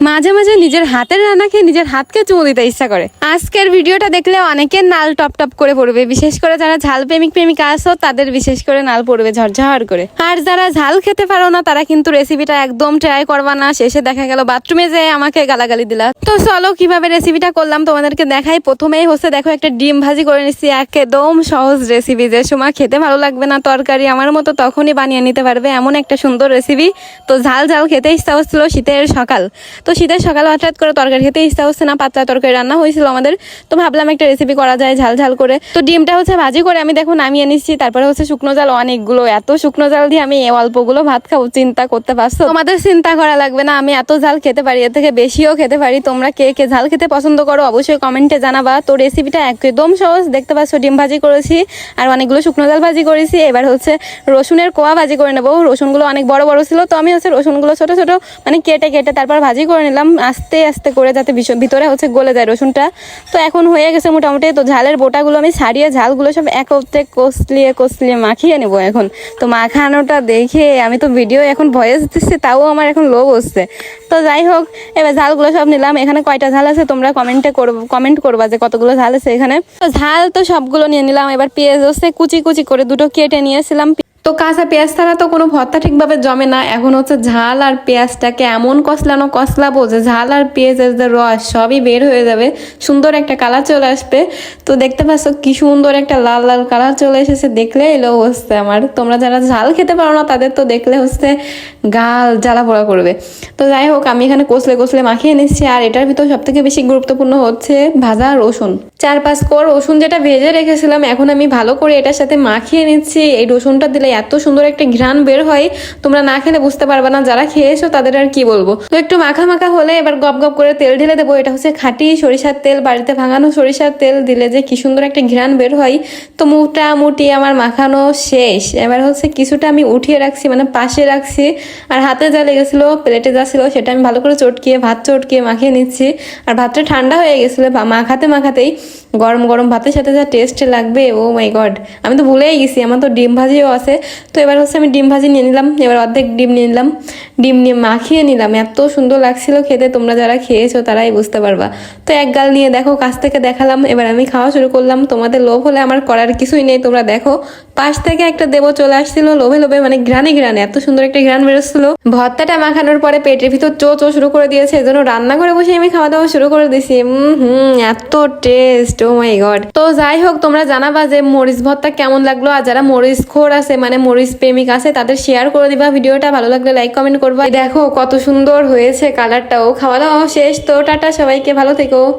মাঝে মাঝে নিজের হাতের রান্না খেয়ে নিজের হাতকে চুমু দিতে ইচ্ছা করে। আজকের ভিডিওটা দেখলে অনেকের নাল টপ টপ করে পড়বে। বিশেষ করে যারা ঝাল প্রেমিক প্রেমিকা আছো, তাদের বিশেষ করে নাল পড়বে ঝরঝর করে। আর যারা ঝাল খেতে পারো না, তারা কিন্তু রেসিপিটা একদম ট্রাই করবা না। শেষে দেখা গেল বাথরুমে যেয়ে আমাকে গালাগালি দিলা। তো চলো, কীভাবে রেসিপিটা করলাম তোমাদেরকে দেখাই। প্রথমেই হচ্ছে, দেখো, একটা ডিম ভাজি করে নিচ্ছি একদম সহজ রেসিপি যে সময় খেতে ভালো লাগবে না, তরকারি আমার মতো তখনই বানিয়ে নিতে পারবে এমন একটা সুন্দর রেসিপি তো ঝাল ঝাল খেতে ইচ্ছা হচ্ছিল শীতের সকাল। তো শীতের সকাল হঠাৎ করে তরকারি খেতে ইচ্ছা হচ্ছে না, পাতলা তরকারি রান্না হয়েছিল আমাদের। তো ভাবলাম একটা রেসিপি করা যায় ঝাল ঝাল করে। তো ডিমটা হচ্ছে ভাজি করে আমি দেখো নামিয়ে নিচ্ছি, তারপরে হচ্ছে শুকনো জাল, অনেকগুলো। এত শুকনো জাল দিয়ে আমি এই অল্পগুলো ভাত খাব, চিন্তা করতে পারছ? তোমাদের চিন্তা করা লাগবে না, আমি এত ঝাল খেতে পারি, এর থেকে বেশিও খেতে পারি। তোমরা কে কে ঝাল খেতে পছন্দ করো অবশ্যই কমেন্টে জানাবা। তো রেসিপিটা একদম সহজ, দেখতে পাচ্ছ ডিম ভাজি করেছি, আর অনেকগুলো শুকনো জাল ভাজি করেছি। এবার হচ্ছে রসুনের কোয়া ভাজি করে নেব। রসুনগুলো অনেক বড় বড় ছিল, তো আমি হচ্ছে রসুনগুলো ছোট ছোট মানে কেটে কেটে তারপর ভাজি করে নিলাম, আস্তে আস্তে করে যাতে ভিতরে হচ্ছে গলে যায় রসুনটা। তো এখন হয়ে গেছে মোটামুটি। তো ঝালের বোটাগুলো আমি ছাড়িয়ে, ঝালগুলো সব একত্রে কষলিয়ে কষলিয়ে মাখিয়ে নেব এখন। তো মাখানোটা দেখে আমি তো ভিডিও এখন ভয়েস দিচ্ছি, তাও আমার এখন লোভ হচ্ছে। তো যাই হোক, এবার ঝালগুলো সব নিলাম। এখানে কয়টা ঝাল আছে তোমরা কমেন্টে করব কমেন্ট করবা যে কতগুলো ঝাল আছে এখানে। তো ঝাল তো সবগুলো নিয়ে নিলাম। এবার পেঁয়াজ হচ্ছে কুচি কুচি করে দুটো কেটে নিয়েছিলাম। তো কাঁচা পেঁয়াজ ছাড়া তো কোনো ভর্তা ঠিকভাবে জমে না। এখন হচ্ছে ঝাল আর পেঁয়াজটাকে এমন কষলানো, কষলাবো যে ঝাল আর পেঁয়াজের যে রস সবই বের হয়ে যাবে। সুন্দর একটা কালার চলে আসবে। তো দেখতে পাচ্ছ কি সুন্দর একটা লাল লাল কালার চলে এসেছে। দেখলে এলো হচ্ছে আমার। তোমরা যারা ঝাল খেতে পারো না, তাদের তো দেখলে হচ্ছে গাল জ্বালা পোড়া করবে। তো যাই হোক, আমি এখানে কষলে কষলে মাখিয়ে নিচ্ছি। আর এটার ভিতর সব থেকে বেশি গুরুত্বপূর্ণ হচ্ছে ভাজা রসুন। চার পাঁচ কোর রসুন যেটা ভেজে রেখেছিলাম, এখন আমি ভালো করে এটার সাথে মাখিয়ে নিচ্ছি। এই রসুনটা দিলে এত সুন্দর একটা ঘ্রাণ বের হয়, তোমরা না খেলে বুঝতে পারবে না, যারা খেয়েছো তাদের আর কি বলব। তো একটু মাখা মাখা হলে এবার গপ গপ করে তেল ঢেলে দেবো, এটা হচ্ছে খাঁটি সরিষার তেল, বাড়িতে ভাঙানো সরিষার তেল দিলে যে কি সুন্দর একটা ঘ্রাণ বের হয়। তো মোটামুটি আমার মাখানো শেষ। এবার হচ্ছে কিছুটা আমি উঠিয়ে রাখছি মানে পাশে রাখছি, আর হাতে যা লেগেছিল, প্লেটে যা ছিল, সেটা আমি ভালো করে চটকিয়ে, ভাত চটকিয়ে মাখিয়ে নিচ্ছি। আর ভাতটা ঠান্ডা হয়ে গেছিল মাখাতে মাখাতেই গরম গরম ভাতের সাথে যা টেস্ট লাগবে ও মাই গড আমি তো ভুলেই গেছি, আমার তো ডিম ভাজিও আছে। তো এবার হচ্ছে আমি ডিম ভাজি নিয়ে নিলাম, এবার অর্ধেক ডিম নিয়ে নিলাম। ডিম নিয়ে মাখিয়ে নিলাম, এত সুন্দর লাগছিল খেতে, তোমরা যারা খেয়েছো তারাই বুঝতে পারবা। তো এক গাল নিয়ে দেখো, কাছ থেকে দেখালাম, এবার আমি খাওয়া শুরু করলাম। তোমাদের লোভ হলে আমার করার কিছুই নেই, তোমরা দেখো। পাশ থেকে একটা দেবো চলে আসছিল, লোভে লোভে মানে ঘ্রানে ঘ্রানে এত সুন্দর একটা ঘ্রান বেরোচ্ছিল। ভর্তাটা মাখানোর পরে পেটের ভিতর চো চো শুরু করে দিয়েছে, এজন্য রান্না করে বসে আমি খাওয়া দাওয়া শুরু করে দিয়েছি। হুম, এত টেস্ট ও মাই গড তো যাই হোক তোমরা জানাবা যে মরিচ ভর্তা কেমন লাগল, আর যারা মরিচ খোর আছে মানে মরিচ প্রেমিক আছে, তাদের শেয়ার করে দিবা ভিডিওটা, ভালো লাগলে লাইক কমেন্ট করবা। দেখো, কত সুন্দর হয়েছে কালারটাও খাওয়া দাওয়া শেষ। তো টাটা সবাইকে, ভালো থেকো।